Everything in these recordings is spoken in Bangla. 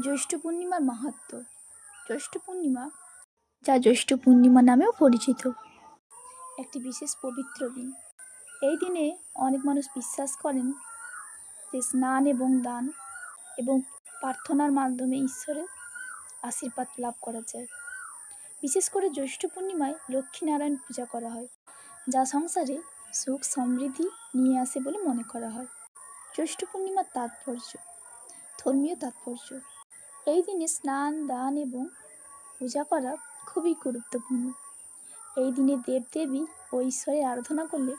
জ্যৈষ্ঠ পূর্ণিমার মাহাত্ম্য জ্যৈষ্ঠ পূর্ণিমা, যা জ্যৈষ্ঠ পূর্ণিমা নামেও পরিচিত। একটি বিশেষ পবিত্র দিন। এই দিনে অনেক মানুষ বিশ্বাস করেন যে স্নান এবং দান এবং প্রার্থনার মাধ্যমে ঈশ্বরের আশীর্বাদ লাভ করা যায়। বিশেষ করে জ্যৈষ্ঠ পূর্ণিমায় লক্ষ্মীনারায়ণ পূজা করা হয়, যা সংসারে সুখ সমৃদ্ধি নিয়ে আসে বলে মনে করা হয়। জ্যৈষ্ঠ পূর্ণিমার তাৎপর্য, ধর্মীয় তাৎপর্য। এই দিনে স্নান, দান এবং পূজা করা খুবই গুরুত্বপূর্ণ। এই দিনে দেবদেবী ও ঈশ্বরের আরাধনা করলে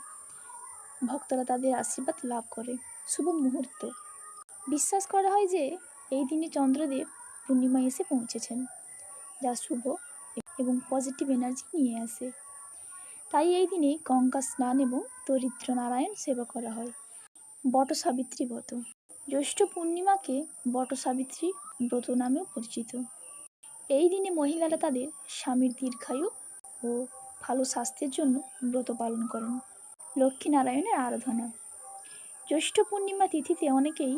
ভক্তরা তাদের আশীর্বাদ লাভ করে। শুভ মুহূর্ত। বিশ্বাস করা হয় যে এই দিনে চন্দ্রদেব পূর্ণিমায় এসে পৌঁছেছেন, যা শুভ এবং পজিটিভ এনার্জি নিয়ে আসে। তাই এই দিনে গঙ্গা স্নান এবং দরিদ্র নারায়ণ সেবা করা হয়। বট সাবিত্রী ব্রত। জ্যৈষ্ঠ পূর্ণিমাকে বট সাবিত্রী ব্রত নামেও পরিচিত। এই দিনে মহিলারা তাদের স্বামীর দীর্ঘায়ু ও ভালো স্বাস্থ্যের জন্য ব্রত পালন করেন। লক্ষ্মীনারায়ণের আরাধনা। জ্যৈষ্ঠ পূর্ণিমা তিথিতে অনেকেই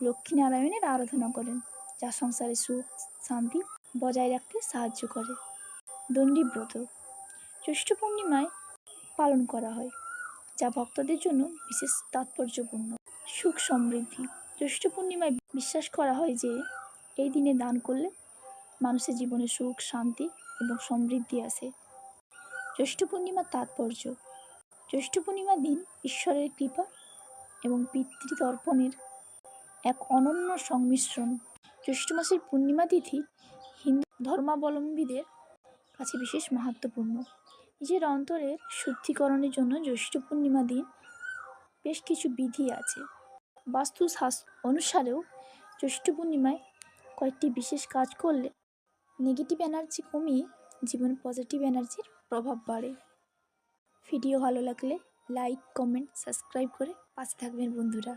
লক্ষ্মীনারায়ণের আরাধনা করেন, যা সংসারে সুখ, শান্তি বজায় রাখতে সাহায্য করে। দণ্ডী ব্রত। জ্যৈষ্ঠ পূর্ণিমায় পালন করা হয়, যা ভক্তদের জন্য বিশেষ তাৎপর্যপূর্ণ। সুখ সমৃদ্ধি। জ্যৈষ্ঠ পূর্ণিমায় বিশ্বাস করা হয় যে এই দিনে দান করলে মানুষের জীবনে সুখ, শান্তি এবং সমৃদ্ধি আসে। জ্যৈষ্ঠ পূর্ণিমার তাৎপর্য, জ্যৈষ্ঠ পূর্ণিমার দিন ঈশ্বরের কৃপা এবং পিতৃতর্পণের এক অনন্য সংমিশ্রণ। জ্যৈষ্ঠ মাসের পূর্ণিমা তিথি হিন্দু ধর্মাবলম্বীদের কাছে বিশেষ মাহাত্মপূর্ণ নিজের অন্তরের শুদ্ধিকরণের জন্য জ্যৈষ্ঠ পূর্ণিমা দিন বেশ কিছু বিধি আছে। বাস্তু শাস অনুসারেও জ্যৈষ্ঠ পূর্ণিমায় কয়েকটি বিশেষ কাজ করলে নেগেটিভ এনার্জি কমিয়ে জীবনে পজিটিভ এনার্জির প্রভাব বাড়ে। ভিডিও ভালো লাগলে লাইক কমেন্ট সাবস্ক্রাইব করে পাশে থাকবেন বন্ধুরা।